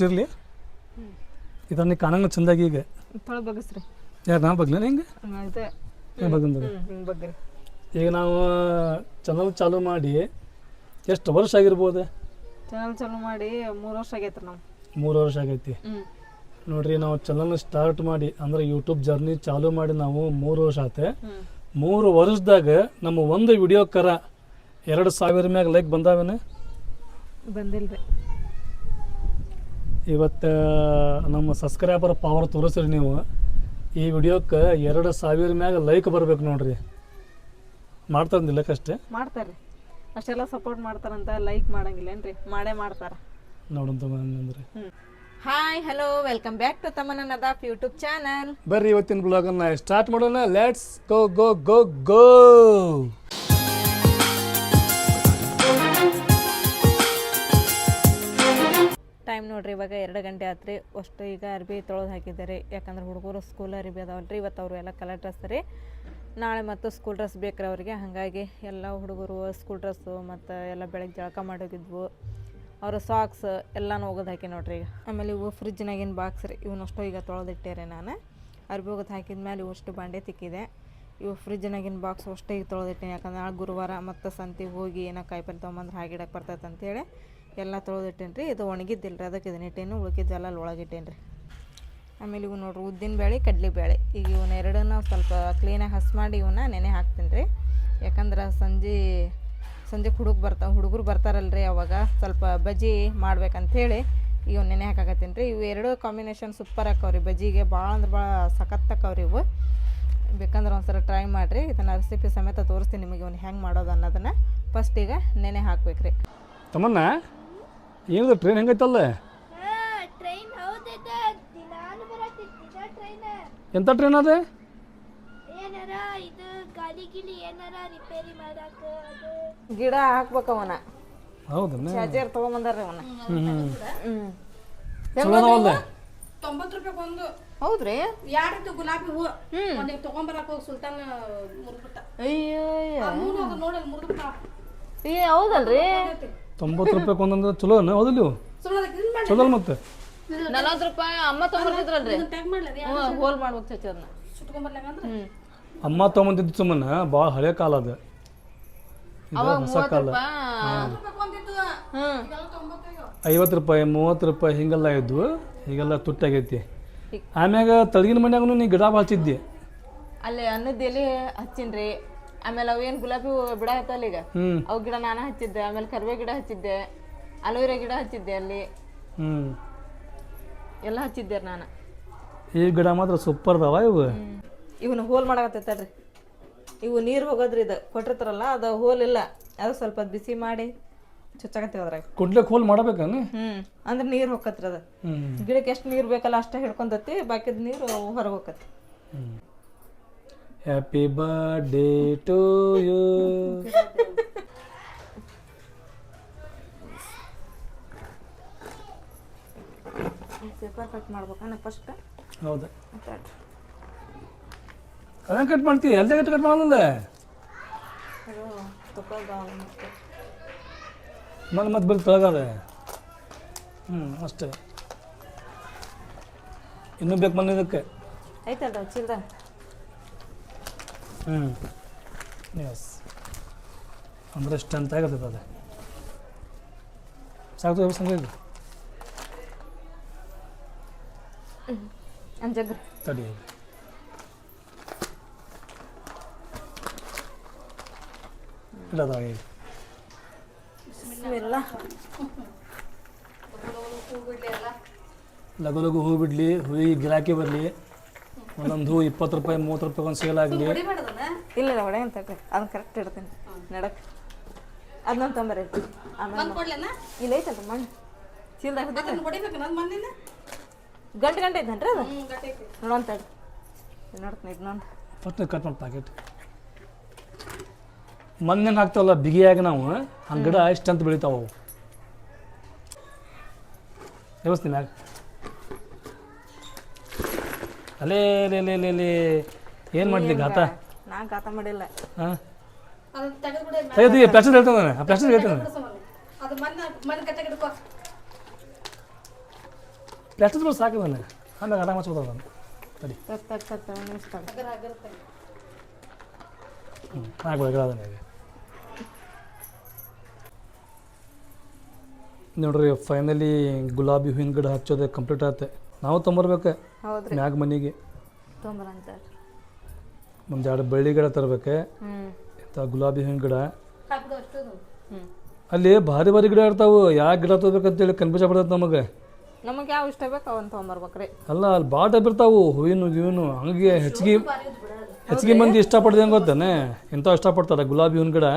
ಇಷ್ಟಿರಲಿ ಇದನ್ನ ಕಾಣಂಗ ಚಂದಾಗಿ ಈಗ. ತೊಳೆ ಬಗಸ್ರಿ. ಯಾರು ನಾ ಬಗ್ಲೇನ ಹಿಂಗೆ ಇದೆ ನಾ ಹಿಂಗೆ ಬಗ್ರಿ. ಈಗ ನಾವು ಚಾನಲ್ ಚಾಲು ಮಾಡಿ ಎಷ್ಟು ವರ್ಷ ಆಗಿರ್ಬೋದು? ಚಾನಲ್ ಚಾಲು ಮಾಡಿ ಮೂರು ವರ್ಷ ಆಗೈತ್ರಿ ನಾವು ಮೂರು ವರ್ಷ ಆಗೈತಿ. ನೋಡ್ರಿ ನಾವು ಚಾನಲ್ ಸ್ಟಾರ್ಟ್ ಮಾಡಿ ಅಂದ್ರೆ ಯೂಟ್ಯೂಬ್ ಜರ್ನಿ ಚಾಲು ಮಾಡಿ ನಾವು ಮೂರು ವರ್ಷ ಆತೆ. ಮೂರು ವರ್ಷದಾಗ ನಮ್ಮ ಒಂದು ವಿಡಿಯೋಕ್ಕರ ಎರಡು ಸಾವಿರ ಮ್ಯಾಗ ಲೈಕ್ ಬಂದಾವೇನೆ? ಬಂದಿಲ್ರಿ. ಇವತ್ತು ನಮ್ಮ ಸಬ್ಸ್ಕ್ರೈಬರ್ ಪವರ್ ತೋರಿಸ್ರಿ ನೀವು. ಈ ವಿಡಿಯೋಕ್ಕೆ ಎರಡು ಸಾವಿರ ಮ್ಯಾಗ ಲೈಕ್ ಬರ್ಬೇಕು ನೋಡ್ರಿ. ಮಾಡ್ತಾರಂದಿಲ್ಲ ಕಷ್ಟೇ? ಮಾಡ್ತಾರೆ ಅಷ್ಟೆಲ್ಲ ಸಪೋರ್ಟ್ ಮಾಡ್ತಾರಂತ ಲೈಕ್ ಮಾಡಂಗಿಲ್ಲ ಏನ್ರಿ ಮಾಡೇ ಮಾಡ್ತಾರ. ನೋಡಂತ ಅಂದ್ರೆ hi hello welcome back to Tamanna Nadaf YouTube channel ಬರ್ರಿ ಇವತ್ತಿನ ಬ್ಲಾಗನ್ನು ಸ್ಟಾರ್ಟ್ ಮಾಡೋಣ. ಲೆಟ್ಸ್ ಗೋ ಗೋ ಗೋ ಗೋ ನೋಡ್ರಿ, ಇವಾಗ ಎರಡು ಗಂಟೆ ಆತ್ರಿ. ಅಷ್ಟು ಈಗ ಅರ್ಬಿ ತೊಳೆದು ಹಾಕಿದ್ದಾರೆ. ಯಾಕಂದ್ರೆ ಹುಡುಗರು ಸ್ಕೂಲ್ ಅರ್ಬಿ ಅದಾವಲ್ರಿ. ಇವತ್ತು ಅವರು ಎಲ್ಲ ಕಲರ್ ಡ್ರೆಸ್ ರೀ. ನಾಳೆ ಮತ್ತು ಸ್ಕೂಲ್ ಡ್ರೆಸ್ ಬೇಕ್ರಿ ಅವರಿಗೆ. ಹಾಗಾಗಿ ಎಲ್ಲ ಹುಡುಗರು ಸ್ಕೂಲ್ ಡ್ರೆಸ್ಸು ಮತ್ತು ಎಲ್ಲ ಬೆಳಗ್ಗೆ ಜಳಕ ಮಾಡೋಗಿದ್ವು ಅವರು ಸಾಕ್ಸ್ ಎಲ್ಲನೂ ಒಗದು ಹಾಕಿ ನೋಡ್ರಿ. ಈಗ ಆಮೇಲೆ ಇವು ಫ್ರಿಜ್ನಾಗಿನ ಬಾಕ್ಸ್ ರೀ. ಇವನ್ನಷ್ಟು ಈಗ ತೊಳೆದಿಟ್ಟೇರಿ ನಾನು. ಅರ್ಬಿ ಒಗದು ಹಾಕಿದ ಮೇಲೆ ಇವಷ್ಟು ಬಾಂಡೆ ತಿಕ್ಕಿದೆ. ಇವು ಫ್ರಿಜ್ನಾಗಿನ ಬಾಕ್ಸ್ ಅಷ್ಟೇ ಈಗ ತೊಳೆದಿಟ್ಟೆ ಯಾಕಂದ್ರೆ ನಾಳೆ ಗುರುವಾರ ಮತ್ತು ಸಂತಿಗೆ ಹೋಗಿ ಏನೋ ಕಾಯಿಪಲ್ಲೆ ತೊಗೊಂಬಂದ್ರೆ ಹಾಗಿಡಕ್ಕೆ ಬರ್ತೈತೆ ಅಂತೇಳಿ ಎಲ್ಲ ತೊಳೆದಿಟ್ಟೇನಿ ರೀ ಇದು ಒಣಗಿದ್ದಿಲ್ಲ ರೀ ಅದಕ್ಕೆ ಇದನ್ನ ಇಟ್ಟೇನು ಉಳ್ಕಿದ್ದೆಲ್ಲ ಅಲ್ಲಿ ಒಳಗಿಟ್ಟೇನಿ ರೀ ಆಮೇಲೆ ಇವು ನೋಡ್ರಿ, ಉದ್ದಿನ ಬೇಳೆ, ಕಡ್ಲೆ ಬೇಳೆ. ಈಗ ಇವನ್ನ ಎರಡನ್ನ ಸ್ವಲ್ಪ ಕ್ಲೀನಾಗಿ ಹಸ್ ಮಾಡಿ ಇವನ್ನ ನೆನೆ ಹಾಕ್ತೀನಿ ರೀ ಯಾಕಂದ್ರೆ ಸಂಜೆ ಸಂಜೆ ಹುಡುಗ ಬರ್ತಾವೆ ಹುಡುಗರು ಬರ್ತಾರಲ್ರಿ ಅವಾಗ ಸ್ವಲ್ಪ ಬಜ್ಜಿ ಮಾಡ್ಬೇಕಂಥೇಳಿ ಇವು ನೆನೆ ಹಾಕಾಕತ್ತೀನಿ ರೀ ಇವು ಎರಡು ಕಾಂಬಿನೇಷನ್ ಸೂಪರ್ ಹಾಕವ್ರಿ ಬಜ್ಜಿಗೆ ಭಾಳ ಅಂದ್ರೆ ಭಾಳ ಸಖತ್ ಹಾಕವ್ರಿ ಇವು. ಬೇಕಂದ್ರೆ ಒಂದ್ಸಲ ಟ್ರೈ ಮಾಡಿರಿ. ಇದನ್ನು ರೆಸಿಪಿ ಸಮೇತ ತೋರಿಸ್ತೀನಿ ನಿಮಗೆ ಇವ್ನು ಹೆಂಗೆ ಮಾಡೋದು ಅನ್ನೋದನ್ನು. ಫಸ್ಟ್ ಈಗ ನೆನೆ ಹಾಕ್ಬೇಕ್ರಿ. ತಮ್ಮನ್ನ ಏನಿದೆ ಟ್ರೈನ್ ಹೆಂಗೈತಲ್ಲ? ಟ್ರೈನ್ ಹೌದಿದ ದಿನಾನು ಬರತ್ತಿದ್ದ ಟ್ರೈನ್ ಎಂಥ ಟ್ರೈನ್ ಅದೇ? ಏನಾರ ಇದು ಗಾಡಿ ಗಿಲಿ ಏನಾರ ರಿಪೇರಿ ಮಾಡಾಕ ಅದು? ಗಿಡ ಹಾಕ್ಬೇಕು ಅವನ. ಹೌದು ಚಾರ್ಜರ್ ತೊಗೊಂಬಂದಾರ ಅವನ. ಹ್ಞೂ ತೊಂಬತ್ತು ರೂಪಾಯಿ ಒಂದು ಹೌದ್ರಿ? ಎರಡು ರೀತಿ ಗುಲಾಬಿ ಹೂವು. ಒಂದ್ ತಗೊಂಬರಕ್ ಹೋಗಿ ಸುಲ್ತಾನ್ ಮುರ್ಬಿಟ್ಟ ಅಯ್ಯೋ ನೋಡಲ್ ಮುರ್ಬಿಟ್ಟ ಏ ಹೌದಲ್ರಿ? ತೊಂಬತ್ತು ರೂಪಾಯಿ ಒಂದೊಂದು ಚಲೋ ಹೌದಿಲ್ಲ ಇವು ಅದಕ್ಕೆ ಇದನ್ನ ಚಲೋ ಅಲ್ಲ ಮತ್ತೆ? ನಲವತ್ತು ರೂಪಾಯಿ ಅಮ್ಮ ಮಾಡ್ಲಿ ಹೋಲ್ ಮಾಡ್ಬೇಕು ಚಚ್ಚ ಅದನ್ನ. ಅಮ್ಮ ತೊಗೊಂಬಂದಿದ್ದು ಸುಮ್ಮನೆ ಭಾಳ ಹಳೆ ಕಾಲ ಅದು. ಇದು ಹೊಸ ಕಾಲ. ಐವತ್ತು ರೂಪಾಯಿ ಮೂವತ್ತು ರೂಪಾಯಿ ಹಿಂಗೆಲ್ಲ ಇದ್ವು. ಈಗೆಲ್ಲ ತುಟ್ಟಾಗೈತಿ. ಆಮ್ಯಾಗ ತಳಗಿನ ಮನ್ಯಾಗೂ ನೀ ಗಿಡ ಹಚ್ಚಿದ್ದಿ ಅಲ್ಲಿ ಅನ್ನದ ಎಲೆ ಹಚ್ಚಿನ್ರಿ. ಆಮೇಲೆ ಅವೇನು ಗುಲಾಬಿ ಹೂವು ಬಿಡ ಹತ್ತಲ್ಲ ಈಗ ಅವು ಗಿಡ ನಾನು ಹಚ್ಚಿದ್ದೆ ಆಮೇಲೆ ಕರ್ಬೇ ಗಿಡ ಹಚ್ಚಿದ್ದೆ ಅಲೋವೆರಾ ಗಿಡ ಹಚ್ಚಿದ್ದೆ ಅಲ್ಲಿ. ಹ್ಞೂ ಎಲ್ಲ ಹಚ್ಚಿದ್ದೆ ನಾನು. ಈ ಗಿಡ ಮಾತ್ರ ಸೂಪರ್ ಅದಾವ ಇವು? ಇವನ್ನ ಹೋಲ್ ಮಾಡಕತ್ತೈತಲ್ರಿ ಇವು ನೀರು ಹೋಗೋದ್ರಿ ಇದು ಕೊಟ್ಟಿರ್ತಾರಲ್ಲ ಅದು ಹೋಲ್ ಇಲ್ಲ. ಅದು ಸ್ವಲ್ಪ ಬಿಸಿ ಮಾಡಿ ಚುಚ್ಚಾಕತ್ತೀವಿ ಅದ್ರಾಗ. ಕುಡ್ಲಿಕ್ಕೆ ಹೋಲ್ ಮಾಡ್ಬೇಕೇನು? ಹ್ಞೂ ಅಂದ್ರೆ ನೀರು ಹೋಗತ್ರಿ ಅದು. ಗಿಡಕ್ಕೆ ಎಷ್ಟು ನೀರು ಬೇಕಲ್ಲ ಅಷ್ಟೇ ಹಿಡ್ಕೊಂಡತಿ ಬಾಕಿದ ನೀರು ಹೊರಗೆ ಹೋಗತ್ತೆ happy birthday to you paper cut ಮಾಡ್ಬೇಕನ್ನ first ಹೌದು. ಅದೇನು ಕಟ್ ಮಾಡ್ತೀವಿ ಎಲ್ದೇ ಕಟ್ ಕಟ್ ಮಾಡಲ್ಲ ಅದು ತಗೊಳ್ದ ಮತ್ತೆ. ಬಿಲ್ ತೊಳಗದ. ಹ್ಞೂ ಅಷ್ಟೇ. ಇನ್ನೂ ಬೇಕು ಮನೆ ಇದಕ್ಕೆ. ಆಯ್ತಲ್ಲ ಚಿಲ್ದ ಎಸ್ ಅಂದ್ರೆ ಸ್ಟ್ರೆಂತ್ ಆಗತ್ತದ ಅದು ಸಾಕು ಸಂಗ ಅಂಜಗ್ರಿ ತಡಿ. ಇಲ್ಲದ ಈಗ ಎಲ್ಲ ಲಘು ಲಘು ಹೂ ಬಿಡಲಿ ಹೂವಿಗೆ ಗಿರಾಕಿ ಬರಲಿ. ಒಂದೊಂದು ಹೂ ಇಪ್ಪತ್ತು ರೂಪಾಯಿ ಮೂವತ್ತು ರೂಪಾಯಿ ಒಂದು ಸೇಲ್ ಆಗಲಿ. ಇಲ್ಲ ಇಲ್ಲ ಒಡೆ ಅಂತ ಅದನ್ನ ಕರೆಕ್ಟ್ ಇಡ್ತೀನಿ. ನಡಕ್. ಅದನ್ನೊಂದು ತೊಂಬರಿ ಇಲ್ಲ ಐತಲ್ಲ ಮಣ್ಣು. ಚೀಲ್ದಾಗ ಗಂಟೆ ಗಂಟೆ ಐತೇನ್ರಿ ಅದು? ನೋಡಂತ ನೋಡ್ತೀನಿ ಇದು ನೋಡಿ ಫಸ್ಟ್ ಕಟ್ ಮಾಡಿ ಪ್ಯಾಕೆಟ್ ಮಣ್ಣೇನು ಹಾಕ್ತಾವಲ್ಲ ಬಿಗಿಯಾಗಿ ನಾವು ಹಂಗೆ ಗಿಡ ಇಷ್ಟಂತ ಬೆಳಿತಾವ ಅವು? ವ್ಯವಸ್ಥೆ ಮ್ಯಾಗ. ಅಲೇ ಲೇ ಲೇ ಲೇ ಲೇ. ಏನು ಮಾಡ್ಲಿ ಗಾತ ನಾ ಗಾತ ಮಾಡಿಲ್ಲ. ಹಾಂ? ತೆಗೆದು ಹೇಳ್ತಾನೆ ಆ ಪ್ಲಾಸ್ಟಿಕ್ ಹೇಳ್ತಾನೆ ಅದು ಮಣ್ಣ ಸಾಕು ನಾನು ಆಮೇಲೆ ಆರಾಮ ನಾನು ಸರಿ ಇಷ್ಟ. ಹ್ಞೂ ಆಗ್ಬೋದು ಅದನ್ನ ಈಗ ನೋಡ್ರಿ ಫೈನಲಿ ಗುಲಾಬಿ ಹೂವಿನ ಗಿಡ ಹಚ್ಚೋದು ಕಂಪ್ಲೀಟ್ ಆಯ್ತು. ನಾವು ತೊಂಬರ್ಬೇಕು. ಹೌದ್ರಿ. ಮ್ಯಾಗ ಮನೆಗೆ. ತೊಂಬರಂತ. ಒಂದು ಎರಡು ಬಳ್ಳಿ ಗಿಡ ತರ್ಬೇಕು ಇಂಥ ಗುಲಾಬಿ ಹೂವಿನ ಗಿಡ. ಅಲ್ಲಿ ಭಾರಿ ಭಾರಿ ಗಿಡ ಇರ್ತಾವೆ. ಯಾವ ಗಿಡ ತೊಗೋಬೇಕಂತೇಳಿ ಕನ್ಫ್ಯೂಸ್ ಆಗ್ಬಿಡ್ತೈತೆ ನಮಗೆ. ನಮಗೆ ಯಾವ ಇಷ್ಟ ಬೇಕು ಅವನ್ ತೊಗೊಂಬರ್ಬೇಕ್ರಿ ಅಲ್ಲ ಅಲ್ಲಿ ಭಾಳ ಟೈಪ್ ಇರ್ತಾವು. ಹೂವಿನ ಗಿವಿನು. ಹಂಗೆ ಹೆಚ್ಚಿಗೆ ಹೆಚ್ಚಿಗೆ ಮಂದಿ ಇಷ್ಟಪಡ್ದೆ ಹೆಂಗೆ ಗೊತ್ತೇನೆ? ಇಂಥವು ಇಷ್ಟಪಡ್ತಾರೆ ಗುಲಾಬಿ ಹೂವಿನ ಗಿಡ?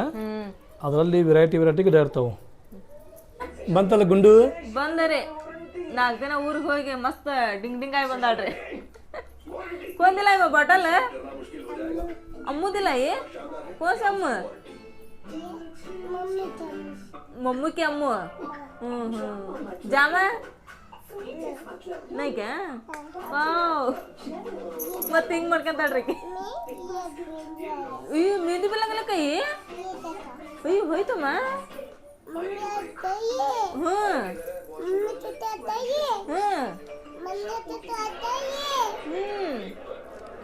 ಅದರಲ್ಲಿ ವೆರೈಟಿ ವೆರೈಟಿ ಗಿಡ ಇರ್ತಾವೆ. ಬಂತಲ್ಲ ಗುಂಡು? ಬಂದರೆ ನಾಲ್ಕು ದಿನ ಊರಿಗೆ ಹೋಗಿ ಮಸ್ತ್ ಡಿಂಗ್ ಡಿಂಗ್ ಆಗಿ ಬಂದಾಳ್ರಿ ಕೊಂದಿಲ್ಲ ಇವ ಬಾಟಲ್ ಅಮ್ಮುದಿಲ್ಲ ಈ ಕೋಸ ಅಮ್ಮ ಮಮ್ಮುಕ್ಕೆ ಅಮ್ಮು ಹ್ಞೂ ಹ್ಞೂ ಜಾಮ ನೈಕ ವಾವ್ ಮತ್ತೆ ಹಿಂಗ್ ಮಾಡ್ಕೊಂತಾಳ್ರಿ ಆಕಿ. ಅಯ್ಯೋ ಮೆಹಂದಿ ಬಿಲ್ಲಂಗಲ್ಲ ಕೈ ಅಯ್ಯೋ ಹೋಯ್ತಮ್ಮ ಹ್ಞೂ ಹ್ಞೂ ಹ್ಞೂ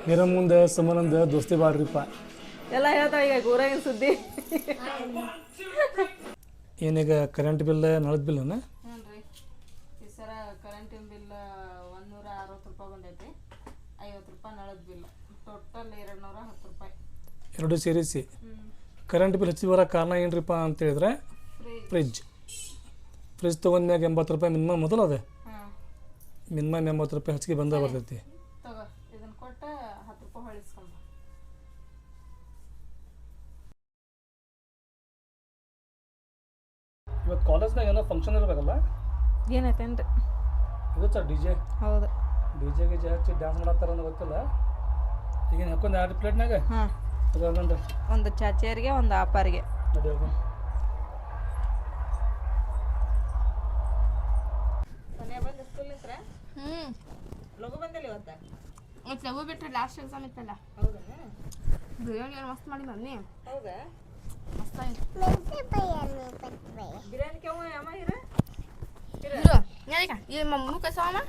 ಹಿರ ಮುಂದೆ ಸುಮನಂದ ದೋಸ್ತಿ ಬಾಡ್ರಿಪ್ಪ ಎಲ್ಲ ಹೇಳ್ತಾವ ಈಗ ಊರಾಗಿನ ಸುದ್ದಿ. ಏನೀಗ ಕರೆಂಟ್ ಬಿಲ್ ನಳದ ಬಿಲ್ಲನ ಈ ಸರ ಕರೆಂಟಿನ ಬಿಲ್ ಒಂದೂರ ಅರವತ್ತು ರೂಪಾಯಿ ಬಂದೈತಿ. ಐವತ್ತು ರೂಪಾಯಿ ನಳದ ಬಿಲ್ ಟೋಟಲ್ ಎರಡು ನೂರ ಹತ್ತು ರೂಪಾಯಿ. ಎರಡು ಸೇರಿಸಿ. ಕರೆಂಟ್ ಬಿಲ್ ಹೆಚ್ಚಿ ಬರೋ ಕಾರಣ ಏನ್ರಿಪ್ಪ ಅಂತ ಹೇಳಿದ್ರೆ ಫ್ರಿಜ್ ಫ್ರಿಜ್ ತೊಗೊಂಡ್ಮ್ಯಾಗ ಎಂಬತ್ತು ರೂಪಾಯಿ ಮಿನಿಮಮ್ ಮೊದಲು ಅದೇ? ಮಿನಿಮಮ್ ಎಂಬತ್ತು ರೂಪಾಯಿ ಹೆಚ್ಚಿಗೆ ಬಂದ ಬರ್ತೈತಿ. ಇವತ್ತು ಕಾಲೇಜ್ನಾಗ ಏನೋ ಫಂಕ್ಷನ್ ಇರಬೇಕಲ್ಲ? ಏನೈತೇನ್ರಿ ಇದು ಸರ್ ಡಿ ಜೆ ಹೌದು. ಡಿ ಜೆ ಗಿಜೆ ಹಚ್ಚಿ ಡ್ಯಾನ್ಸ್ ಮಾಡತ್ತಾರ ಅನ್ನೋ ಗೊತ್ತಿಲ್ಲ. ಈಗ ಹಾಕೊಂಡು ಎರಡು ಪ್ಲೇಟ್ನಾಗ ಹಾಂ. ಅದು ಒಂದೊಂದು. ಒಂದು ಚಾಚಿಯರಿಗೆ ಒಂದು ಆಪಾರಿಗೆ. ಅದೇ ಹೋಗೋಣ ಮನೆ ಬಂದು ಸ್ಕೂಲ್ ನಿಂತ್ರ? ಹ್ಞೂ ಲಘು ಬಂದಿಲ್ಲ ಇವತ್ತ? ಮತ್ತು ಲಗು ಬಿಟ್ಟರೆ ಲಾಸ್ಟ್ ಎಕ್ಸಾಮ್ ಇತ್ತಲ್ಲ? ಹೌದಾ ಬಿರಿಯಾನಿ ಏನು ಮಸ್ತ್ ಮಾಡಿ ಬನ್ನಿ ಹೌದಾ? ಈ ಮಮ್ಮೂ ಕಸ ಅಮ್ಮ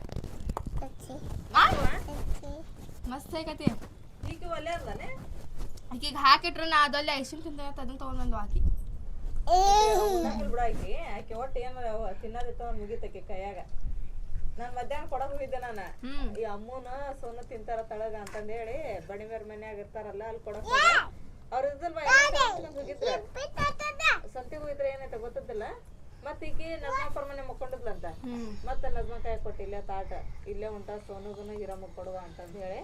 ಮಸ್ತ್ ಈಗ ಒಲೆ ಹಾಕಿಟ್ರೆ ನಾ ಅದಲ್ಲಿ ಐಸ್ ಕ್ರೀಮ್ ತಿಂತ ಅದನ್ನ ತಗೊಂಡ್ಬಂದು ಹಾಕಿ ಆಕಿ ಒಟ್ಟು ಏನಾರ ತಿನ್ನೋದಿತ್ತು ಮುಗಿತಕ್ಕೆ ಕೈಯಾಗ ನಾನು ಮಧ್ಯಾಹ್ನ ಕೊಡಕ್ ಹೋಗಿದ್ದೆ ನಾನು ಈ ಅಮ್ಮನ ಸೋನು ತಿಂತಾರ ತಳಗ ಅಂತಂದ್ ಹೇಳಿ ಬಣಿಮೇರ್ ಮನ್ಯಾಗ ಇರ್ತಾರಲ್ಲ ಅಲ್ಲಿ ಕೊಡಕ್ ಅವ್ರ ಹೋಗಿದ್ರೆ. ಹೋಗಿದ್ರ ಸಂತಿಗೆ ಹೋಗಿದ್ರ ಏನೈತೆ ಗೊತ್ತಿಲ್ಲ ಮತ್ತ ಈಕಿ ನಜ್ಮಾಪರ್ ಮನೆ ಮಕ್ಕೊಂಡಿದ್ಲಂತ. ಮತ್ತ ನಜ್ಮಾ ಕಾಯಿ ಕೊಟ್ಟು ಇಲ್ಲೇ ತಾಟ. ಇಲ್ಲೇ ಉಂಟ ಸೋನುಗುನು ಹಿರಮ್ಮ ಕೊಡುವ ಅಂತಂದ ಹೇಳಿ.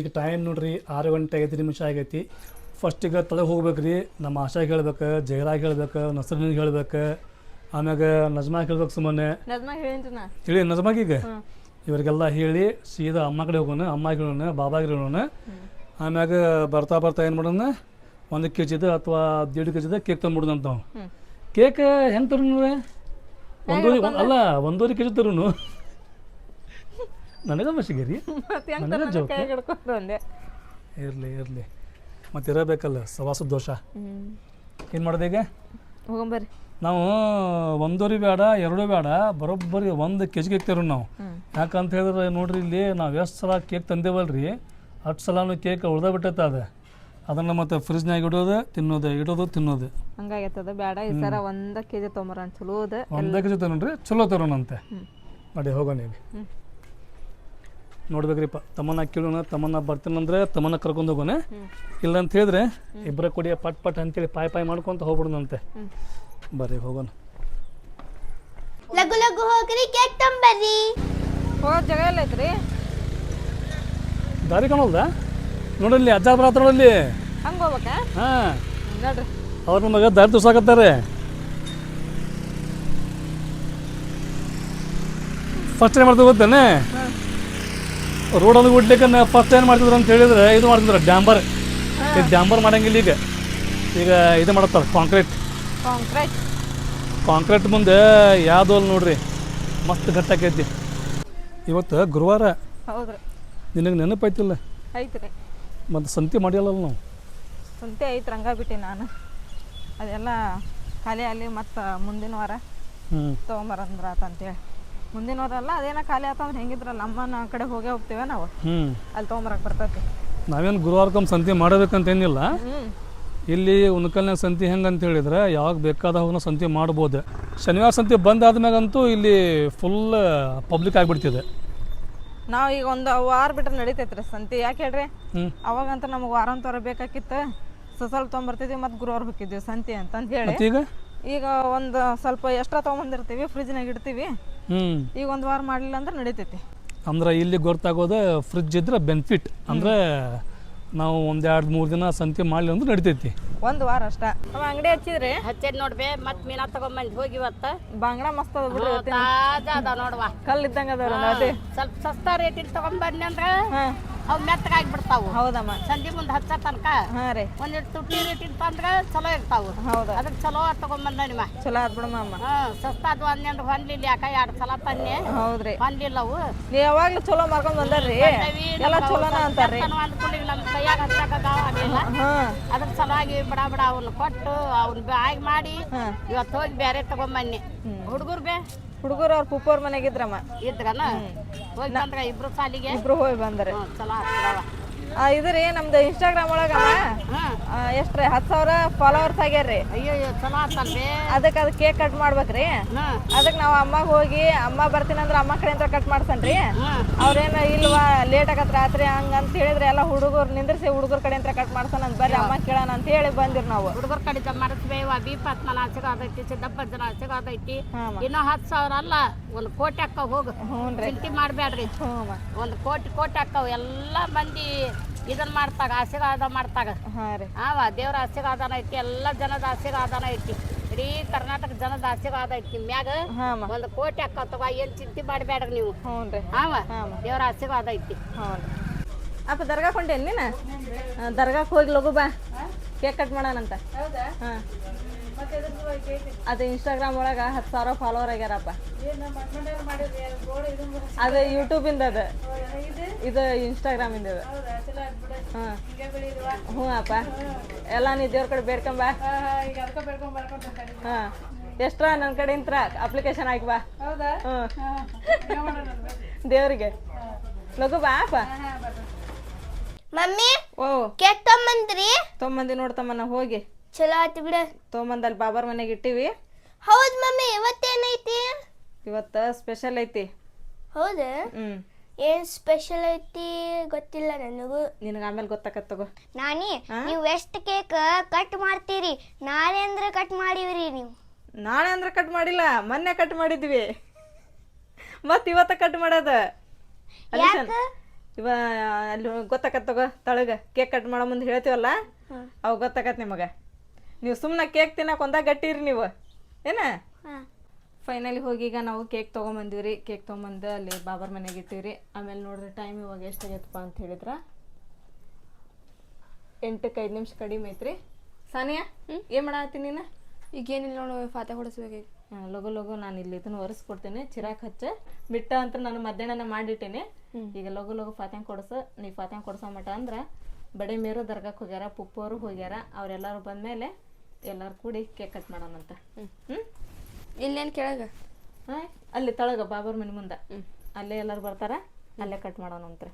ಈಗ ಟೈಮ್ ನೋಡ್ರಿ ಆರು ಗಂಟೆ ಐದು ನಿಮಿಷ ಆಗೈತಿ. ಫಸ್ಟಿಗೆ ತಳಗೆ ಹೋಗ್ಬೇಕ್ರಿ ನಮ್ಮ ಆಶಾಗೆ ಹೇಳ್ಬೇಕು ಜಯರಾಗ್ ಹೇಳ್ಬೇಕು ನಸರಿನಿಗೆ ಹೇಳ್ಬೇಕು ಆಮ್ಯಾಗ ನಜ್ಮಾಗೆ ಹೇಳ್ಬೇಕು ಸುಮ್ಮನೆ. ಹೇಳಿ ನಜ್ಮಾಗೀಗ ಈಗ? ಇವರಿಗೆಲ್ಲ ಹೇಳಿ ಸೀದಾ ಅಮ್ಮ ಕಡೆ ಹೋಗೋಣ ಅಮ್ಮಗೆ ಹೇಳೋಣ ಬಾಬಾಗೆ ಹೇಳೋಣ ಆಮ್ಯಾಗ ಬರ್ತಾ ಬರ್ತಾ ಏನು ಮಾಡೋಣ? ಒಂದು ಕೆ ಜಿದ ಅಥವಾ ದೇಡ್ ಕೆ ಜಿದ ಕೇಕ್ ತಂದ್ಬಿಡೋಣ ಅಂತ ನಾವು. ಕೇಕ್ ಹೆಂಗೆ ತರೋಣ ಒಂದೂವರೆ ಅಲ್ಲ ಒಂದೂವರೆ ಕೆ ಜಿ ತರೋನು. ನನಗೆ ಮಸಿಗೇರಿ ಮತ್ತೆ ಹೆಂಗ್ ನನಗೆ ತರೋಣ ಜೋಕೆ. ಕೈ ಹಿಡ್ಕೊಂಡು ಒಂದೆ ಇರಲಿ ಇರಲಿ. ಮತ್ತೆ ಇರಬೇಕಲ್ಲ ಸವಾಸದ ದೋಷ. ಏನು ಮಾಡೋದು ಈಗ? ಹೋಗಂಬರ್ರಿ ನಾವು ಒಂದೂರಿ ಬೇಡ ಎರಡು ಬೇಡ ಬರೋಬ್ಬರಿ ಒಂದು ಕೆ ಜಿ ಕೇಕ್ ನಾವು. ಯಾಕಂತ ಹೇಳಿದ್ರೆ ನೋಡ್ರಿ ಇಲ್ಲಿ ನಾವು ಎಷ್ಟು ಸಲ ಕೇಕ್ ತಂದೇವಲ್ರಿ? ಹತ್ತು ಸಲಾನು ಕೇಕ್ ಉಳ್ದ ಬಿಟ್ಟೈತೆ ಅದು. ಅದನ್ನು ಮತ್ತೆ ಫ್ರಿಜ್ನಾಗ ಇಡೋದು ತಿನ್ನೋದು ಇಡೋದು ತಿನ್ನೋದು. ಹಂಗಾಗೈತದ ಬೇಡ ಈ ಸರ ಒಂದ ಕೆಜಿ ತೊಂಬರ ಚಲೋ ಅದ ಒಂದೇ ಕೆ ಜಿ ತರೋಣ್ರಿ ಚಲೋ ತರೋಣಂತೆ. ಹ್ಮ್. ನೋಡಿ ಹೋಗೋಣ ಈಗ ಹ್ಮ್. ನೋಡ್ಬೇಕ್ರಿಪ್ಪ ತಮ್ಮನ್ನ ಕೇಳೋಣ ತಮ್ಮನ್ನ ಬರ್ತೀನಂದ್ರೆ ತಮ್ಮನ್ನ ಕರ್ಕೊಂಡು ಹೋಗೋಣ. ಇಲ್ಲ ಅಂತ ಹೇಳಿದ್ರೆ ಇಬ್ಬರ ಕುಡಿಯ ಪಟ್ ಪಟ್ ಅಂತೇಳಿ ಪಾಯ್ ಪಾಯ್ ಮಾಡ್ಕೊಂತ ಹೋಗ್ಬಿಡೋಣಂತೆ. ಬರ್ರಿ ಹೋಗೋಣ. ಲಗು ಲಗು ಹೋಗ್ರಿ ಕೇಕ್ ತಂಬರ್ರಿ. ಹೋಗೋದ್ ಜಾಗ ಎಲ್ಲ ಐತ್ರಿ? ದಾರಿ ಕಾಣಲ್ದ? ನೋಡಲ್ಲಿ ಅಜ್ಜ ಬರತ್ತ ನೋಡಲ್ಲಿ ಹಂಗ ಹೋಗ್ಬೇಕಾ? ಹಾ. ನೋಡ್ರಿ. ಅವ್ರ ನಮಗೆ ದಾರಿ ತೋರ್ಸಾಕತ್ತಾರೆ. ಫಸ್ಟ್ ಟೈಮ್ ಮಾಡ್ತಾ ಗೊತ್ತೇನೆ ರೋಡಲ್ಲಿ ಬಿಡ್ಲಿಕ್ಕೆ ಫಸ್ಟ್ ಏನು ಮಾಡ್ತಿದ್ರು ಅಂತ ಹೇಳಿದ್ರೆ ಇದು ಮಾಡ್ತಿದ್ರು ಡ್ಯಾಂಬರ್. ಈಗ ಡ್ಯಾಂಬರ್ ಮಾಡಂಗಿಲ್ಲ ಈಗ. ಈಗ ಇದು ಮಾಡತ್ತಾರೆ ಕಾಂಕ್ರೀಟ್ ಕಾಂಕ್ರೀಟ್ ಕಾಂಕ್ರೀಟ್ ಮುಂದೆ ಯಾವ್ದು ಅಲ್ಲ ನೋಡ್ರಿ ಮಸ್ತ್ ಗಟ್ಟಾಕೈತಿ ಇವತ್ತು ಗುರುವಾರ. ಹೌದ್ರಿ. ನಿನಗೆ ನೆನಪೈತಿಲ್ಲ ಐತ್ರಿ. ಮತ್ತು ಸಂತಿ ಮಾಡಿಲ್ಲ ನಾವು? ಸಂತೆ ಐತೆ ರಂಗ ಬಿಟ್ಟೆ ನಾನು. ಅದೆಲ್ಲ ಖಾಲಿ ಅಲ್ಲಿ ಮತ್ತು ಮುಂದಿನ ವಾರ ಹ್ಞೂ ತೊಗೊಂಬರಂದ್ರ ಆತಂತೇಳಿ ಮುಂದಿನ ವಾರ ಅಲ್ಲ ಅದೇನ ಖಾಲಿ ಆತಂದ್ರೆ ಹೆಂಗಿದ್ರಲ್ಲ ಅಮ್ಮನ ಕಡೆ ಹೋಗೇ ಹೋಗ್ತೇವೆ ನಾವು. ಹ್ಞೂ ಅಲ್ಲಿ ತೊಗೊಂಬರಕ್ ಬರ್ತೈತಿ. ನಾವೇನು ಗುರುವಾರಕ್ಕೊಮ್ಮೆ ಸಂತಿ ಮಾಡಬೇಕಂತೇನಿಲ್ಲ ಇಲ್ಲಿ ಉನ್ಕಲ್ನ ಸಂತಿ ಹೆಂಗೆ ಅಂತ ಹೇಳಿದ್ರೆ ಯಾವಾಗ ಬೇಕಾದಾಗ ಸಂತಿ ಮಾಡ್ಬೋದು. ಶನಿವಾರ ಸಂತಿ ಬಂದ್ ಆದ್ಮ್ಯಾಗಂತೂ ಇಲ್ಲಿ ಫುಲ್ ಪಬ್ಲಿಕ್ ಆಗಿಬಿಡ್ತಿದೆ. ನಾವು ಈಗ ಒಂದು ವಾರ ಬಿಟ್ರೆ ನಡೀತೈತ್ರಿ ಸಂತಿ. ಯಾಕೆ ಹೇಳ್ರಿ? ಹ್ಮ್. ಅವಾಗಂತ ನಮಗೆ ವಾರಾಂತರ ಬೇಕಾಗಿತ್ತು ಸೊ ಸ್ವಲ್ಪ ತೊಗೊಂಬರ್ತಿದ್ವಿ ಮತ್ತು ಗುರುವಾರ ಹೋಗಿದ್ವಿ ಸಂತಿ ಅಂತಂದು ಹೇಳಿ. ಮತ್ತೀಗ? ಈಗ ಒಂದು ಸ್ವಲ್ಪ ಎಷ್ಟ ತೊಗೊಂಬಂದಿರ್ತೀವಿ ಫ್ರಿಜ್ನಾಗ ಇಡ್ತೀವಿ. ಈಗ ಒಂದು ವಾರ ಮಾಡಲಿಲ್ಲ ಅಂದ್ರೆ ನಡೀತೈತಿ. ಅಂದ್ರೆ ಇಲ್ಲಿ ಗೊತ್ತಾಗೋದು ಫ್ರಿಜ್ ಇದ್ರೆ ಬೆನಿಫಿಟ್ ಅಂದ್ರೆ ನಾವು ಒಂದೆರಡು ಮೂರು ದಿನ ಸಂತೆ ಮಾಡಲಿ ಅಂದ್ರೆ ನಡಿತೈತಿ. ಒಂದು ವಾರ ಅಷ್ಟ. ಅವ ಅಂಗಡಿ ಹಚ್ಚಿದ್ರಿ? ಹಚ್ಚೇದ್ ನೋಡ್ಬೇ ಮತ್ ಮೀನಾ ತಗೊಂಬಂದ್ ಹೋಗಿ ಇವತ್ತ. ಬಂಗಡ ಮಸ್ತ್ ಅದ ಬಿಡ್ರಿ ಇವತ್ತಿನ. ತಾಜಾ ಅದಾವ ನೋಡ್ವಾ. ಕಲ್ಲ್ ಇದ್ದಂಗ ಅದಾವ್ರಿ ಅದೇ. ಸ್ವಲ್ಪ ಸಸ್ತಾ ರೇಟಿನ ಬಂದ್ನಿ ಅಂದ್ರ. ಹಾ ಮೆತ್ತಗಾಗಿ ಬಿಡ್ತಾವು ಹೌದಮ್ಮ ಸಂಜೆ ಮುಂದೆ ಹಚ್ಚ ತನಕ ಹಾ ರೀ. ಒಂದಿಟ್ಟು ತುಟ್ಟಿ ರೇಟಿನ ತಂದ್ರ ಚಲೋ ಇರ್ತಾವು. ಹೌದು. ಅದಕ್ಕೆ ಚಲೋ ತಗೊಂಬಂದ ನಿಮ್ಮ ಚಲೋ ಆತ್ ಬಿಡಮ್ಮ ಅಮ್ಮ ಹಾ ಸಸ್ತಾ ಅದು ಅಂದ್ರೆ ಹೊನ್ಲಿಲ್ಲ ಯಾಕ? ಎರಡು ಸಲ ತನ್ನಿ ಹೌದ್ರಿ. ಹೊಂದಿಲ್ಲ ಅವು ನೀ ಯಾವಾಗ್ಲೂ ಚಲೋ ಮಾರ್ಕೊಂಡ್ ಬಂದರ್ರಿ. ಎಲ್ಲ ಚಲೋನ ಅಂತಾರ್ರಿ. ಅಂದ್ಕೊಂಡು ನಮ್ಮ ಕೈಯಾಗ ಹಚ್ಚಕ ಆಗಿಲ್ಲ ಅದ್ರ ಸಲುವಾಗಿ ಬಿಡ ಬಿಡ ಅವನ್ನ ಕೊಟ್ಟು ಅವ್ನ ಬ್ಯಾಗ್ ಮಾಡಿ ಇವತ್ತು ಹೋಗಿ ಬೇರೆ ತಗೊಂಬನ್ನಿ. ಹುಡುಗರು ಬೇ. ಹುಡುಗರು ಅವ್ರ ಪುಪ್ಪವ್ರ ಮನೆಗಿದ್ರಮ್ಮ ಇದ್ರನ? ಹೋಗಿ ಬಂದ್ರ ಇಬ್ರು ಸಾಲಿಗೆ? ಇಬ್ರು ಹೋಗಿ ಬಂದ್ರೆ. ಚಲೋ ಆಗ್ತದವ. ಆ, ಇದ್ರಿ ನಮ್ದು ಇನ್ಸ್ಟಾಗ್ರಾಮ್ ಒಳಗ ಎಷ್ಟ್ರಿ ಹತ್ತು ಸಾವಿರ ಫಾಲೋವರ್ಸ್ ಆಗ್ಯಾರ್ರಿ. ಅದಕ್ಕೆ ಅದು ಕೇಕ್ ಕಟ್ ಮಾಡ್ಬೇಕ್ರಿ. ಅದಕ್ಕೆ ನಾವು ಅಮ್ಮಗೆ ಹೋಗಿ ಅಮ್ಮ ಬರ್ತೀನಿ ಅಂದ್ರೆ ಅಮ್ಮ ಅಂತ ಕಟ್ ಮಾಡ್ಸನ್ರಿ. ಅವ್ರೇನು ಇಲ್ವಾ ಲೇಟ್ ಆಗತ್ ರಾತ್ರಿ ಹಂಗ ಅಂತ ಹೇಳಿದ್ರೆ ಎಲ್ಲ ಹುಡುಗರು ನಿಂದ್ರಿಸಿ ಹುಡುಗರ ಅಂತ ಕಟ್ ಮಾಡ್ಸೋಣ ಅಂತ ಬರ್ರಿ ಅಮ್ಮ ಕೇಳೋಣ ಅಂತ ಹೇಳಿ ಬಂದಿರಿ ನಾವು. ಹುಡುಗರ ಕಡೆ ಮಾಡಿಸ್ಬೇವ ಬೀಪತ್ ಮನ ಆಚೆಗಾದೈತಿ ಸಿದ್ದಪ್ಪ ಜನ ಸಿಗೋದೈತಿ ಇನ್ನೂ ಹತ್ತು ಸಾವಿರ ಅಲ್ಲ ಒಂದು ಕೋಟಿ ಅಕ್ಕ ಹೋಗು. ಹ್ಞೂ ರೀ ಚಿಂತೆ ಮಾಡಬೇಡ್ರಿ ಒಂದು ಕೋಟಿ ಕೋಟಿ ಅಕ್ಕವು ಎಲ್ಲ ಮಂದಿ ಇದನ್ನ ಮಾಡ್ತಾಗ ಆಶೀರ್ವಾದ ಮಾಡ್ತಾಗ. ಹಾಂ ರೀ. ಆವ ದೇವ್ರ ಆಶೀರ್ವಾದನ ಐತಿ ಎಲ್ಲ ಜನದ ಆಶೀರ್ವಾದನ ಐತಿ. ಇಡೀ ಕರ್ನಾಟಕ ಜನದ ಆಶೀರ್ವಾದ ಐತಿ. ಮ್ಯಾಗ ಹಾಂ ಅಮ್ಮ ಒಂದು ಕೋಟಿ ಅಕ್ಕತ್ತವ ಏನ್ ಚಿಂತೆ ಮಾಡಬೇಡ್ರಿ ನೀವು. ಹ್ಞೂ ರೀ. ಆವ ಹಾಂ ದೇವ್ರ ಆಶೀರ್ವಾದ ಐತಿ. ಹ್ಞೂ ರೀ. ಅಪ್ಪ ದರ್ಗಾ ಹೊಂಟೇನು ನೀನು? ದರ್ಗಾಕ್ ಹೋಗಿ ಲಗು ಬಾ. ಕೇಕ್ ಕಟ್ ಮಾಡೋಣಂತ. ಹಾಂ. ಅದು ಇನ್ಸ್ಟಾಗ್ರಾಮ್ ಒಳಗೆ ಹತ್ತು ಸಾವಿರ ಫಾಲೋವರ್ ಆಗ್ಯಾರಪ್ಪ. ಅದು ಯೂಟ್ಯೂಬಿಂದ ಅದು ಇದು ಇನ್ಸ್ಟಾಗ್ರಾಮ್ ಇಂದ? ಹ್ಞೂ ಅಪ್ಪ. ಎಲ್ಲ ನೀ ದೇವ್ರ ಕಡೆ ಬೇಡ್ಕೊಂಬ ಹಾಂ ಎಷ್ಟ್ರ? ನನ್ನ ಕಡೆ ಇಂತ್ರ ಅಪ್ಲಿಕೇಶನ್ ಹಾಕಿ ಬಾ. ಹ್ಞೂ. ದೇವ್ರಿಗೆ. ಲಗು ಬಾ ಅಪ್ಪ. ಮಮ್ಮಿ ಓ. ಕೇಕ್ ತಮ್ಮಂದ್ರಿ? ತಮ್ಮಂದಿ ನೋಡ್ತಮ್ಮ ನಾ ಹೋಗಿ. ಚಲೋ ಆಯ್ತು ಬಿಡ. ತೊಗೊಂಬಂದಲ್ಲಿ ಬಾಬಾರ್ ಮನೆಗೆ ಇಟ್ಟಿವಿ. ಹೌದ್ ಮಮ್ಮಿ ಇವತ್ತೇನೈತಿ ಇವತ್ತು ಸ್ಪೆಷಲ್ ಐತಿ. ಹೌದ? ಹ್ಮ್. ಏನ್ ಸ್ಪೆಷಲ್ ಐತಿ ಗೊತ್ತಿಲ್ಲ ನನಗೂ. ನಿನಗ ಆಮೇಲೆ ಗೊತ್ತಾಕತ್ ತಗೋ. ನಾನಿ ನೀವು ಎಷ್ಟು ಕೇಕ್ ಕಟ್ ಮಾಡ್ತೀರಿ? ನಾಳೆ ಅಂದ್ರೆ ಕಟ್ ಮಾಡಿವ್ರಿ ನೀವು. ನಾಳೆ ಅಂದ್ರೆ ಕಟ್ ಮಾಡಿಲ್ಲ ಮೊನ್ನೆ ಕಟ್ ಮಾಡಿದ್ವಿ. ಮತ್ತ ಇವತ್ತ ಕಟ್ ಮಾಡೋದ. ಯಾಕ? ಇವ ಅಲ್ಲಿ ಗೊತ್ತಾಕತ್ ತಗೋ ತಳಗ. ಕೇಕ್ ಕಟ್ ಮಾಡೋ ಮುಂದೆ ಹೇಳ್ತೀವಲ್ಲ? ಅವ್ ಗೊತ್ತಾಕತ್ ನಿಮಗೆ. ನೀವು ಸುಮ್ಮನೆ ಕೇಕ್ ತಿನ್ನಕ್ಕೆ ಒಂದ ಗಟ್ಟಿರಿ ನೀವು. ಏನ? ಫೈನಲಿ ಹೋಗಿ ಈಗ ನಾವು ಕೇಕ್ ತೊಗೊಂಬಂದಿವ್ರಿ. ಕೇಕ್ ತೊಗೊಂಬಂದು ಅಲ್ಲಿ ಬಾಬರ್ ಮನೆಗೆ ಇಟ್ಟಿವ್ರಿ. ಆಮೇಲೆ ನೋಡಿದ್ರೆ ಟೈಮ್ ಇವಾಗ ಎಷ್ಟು ಎಷ್ಟಾಗೈತಪ್ಪ ಅಂತ ಹೇಳಿದ್ರ. ಎಂಟಕ್ಕೆ ಐದು ನಿಮಿಷ ಕಡಿಮೆ ಐತ್ರಿ. ಸಾನಿಯಾ ಏನು ಮಾಡತ್ತೀನಿ ನೀನು? ಈಗ ಏನಿಲ್ಲ ನೋಡು ಫಾತೆ ಹೊಡಿಸ್ಬೇಕು ಲಗು ಲಗು ನಾನು ಇಲ್ಲಿ ಇದನ್ನ ಒರೆಸ್ಕೊಡ್ತೀನಿ. ಚಿರಾಕ್ ಹಚ್ಚ. ಬಿಟ್ಟ ಅಂತ ನಾನು ಮಧ್ಯಾಹ್ನ ಮಾಡಿಟ್ಟೇನೆ. ಈಗ ಲಗು ಲಗು ಫಾತ್ಯಾಂಗ್ ಕೊಡ್ಸು. ನೀ ಫಾತ್ಯಾಂಗ್ ಕೊಡ್ಸೋ ಮಟ ಅಂದ್ರೆ ಬಡೆ ಮೇರು ದರ್ಗಾಕ್ಕೆ ಹೋಗ್ಯಾರ ಪುಪ್ಪವರು ಹೋಗ್ಯಾರ ಅವರೆಲ್ಲರೂ ಬಂದಮೇಲೆ ಎಲ್ಲರೂ ಕೂಡಿ ಕೇಕ್ ಕಟ್ ಮಾಡೋಣಂತ ಹ್ಞೂ ಇಲ್ಲೇನು ಕೆಳಗ? ಹಾಂ? ಅಲ್ಲಿ ತಳಗ ಬಾಬರ್ ಮನೆ ಮುಂದೆ. ಅಲ್ಲೇ ಎಲ್ಲರೂ ಬರ್ತಾರ? ಅಲ್ಲೇ ಕಟ್ ಮಾಡೋಣಂತ್ರ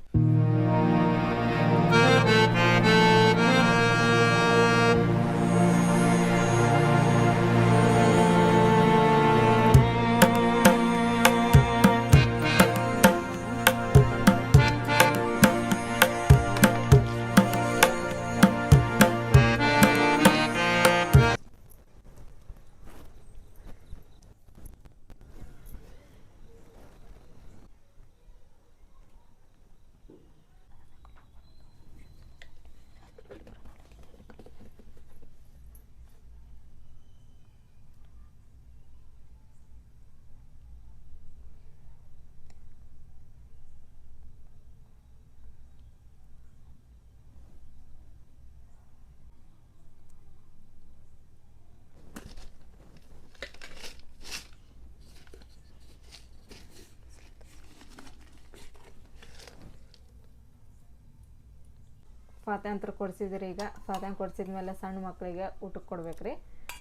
ಫಾತ್ಯಾಂತ್ರ ಕೊಡಿಸಿದ್ರಿ ಈಗ. ಸ್ವಾತ್ಯಂತ ಕೊಡ್ಸಿದ ಮೇಲೆ ಸಣ್ಣ ಮಕ್ಕಳಿಗೆ ಊಟಕ್ಕೆ ಕೊಡ್ಬೇಕ್ರಿ.